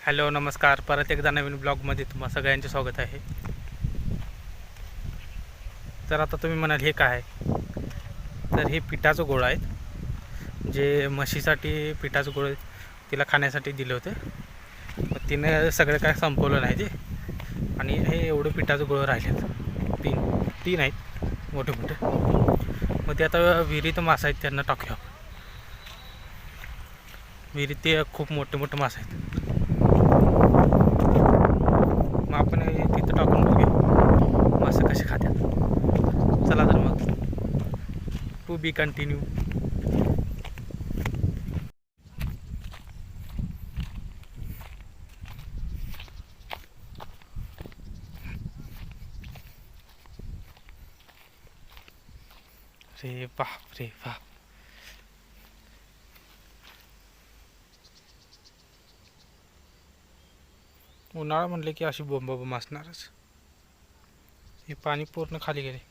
Hello नमस्कार. परत एकदा नवीन ब्लॉगमध्ये तुम्हा सगळ्यांचे स्वागत आहे. तर आता तुम्ही म्हणाल हे काय? आहे तर हे पिठाचं गोळं आहेत जे म्हशीसाठी पिठाचं गोळ तिला खाण्यासाठी दिले होते. मग तिने सगळं काय संपवलं नाही ते. आणि हे एवढं पिठाचं गोळं राहिलेत. तीन तीन आहेत मोठे मोठे. मग ते आता विहिरीत मासा आहेत त्यांना टाकूया विहिरीत ते खूप मोठे मोठे मासे आहेत मग आपण हे तिथं टाकून बघूया मासे कसे खात्यात चला तर मग टू बी कंटिन्यू रे बाप रे बाप उन्हाळा म्हणले की अशी बोंब बोंब असणारच. हे पाणी पूर्ण खाली गेले.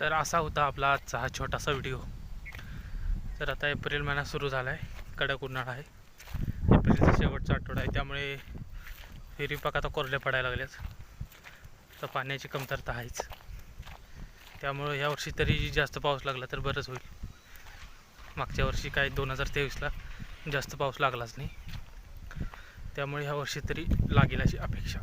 तर असा होता आपला आजचा हा छोटासा व्हिडिओ तर आता एप्रिल महिना सुरू झाला आहे कडक उन्हाळा आहे. एप्रिलचा शेवटचा आठवडा आहे त्यामुळे विहिरी पाक आता कोरड्या पडायला लागल्यात तर पाण्याची कमतरता आहेच. त्यामुळं ह्या वर्षी तरी जास्त पाऊस लागला तर बरंच होईल. मागच्या वर्षी काय दोन हजार तेवीसला जास्त पाऊस लागलाच नाही. त्यामुळे ह्या वर्षी तरी लागेल अशी अपेक्षा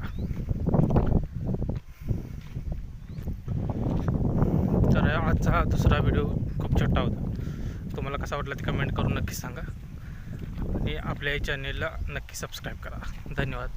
तर आजचा हा दुसरा व्हिडिओ खूप छोटा होता. तुम्हाला कसा वाटला ते कमेंट करून नक्की सांगा. आणि आपल्या चॅनेलला नक्की सबस्क्राईब करा. धन्यवाद.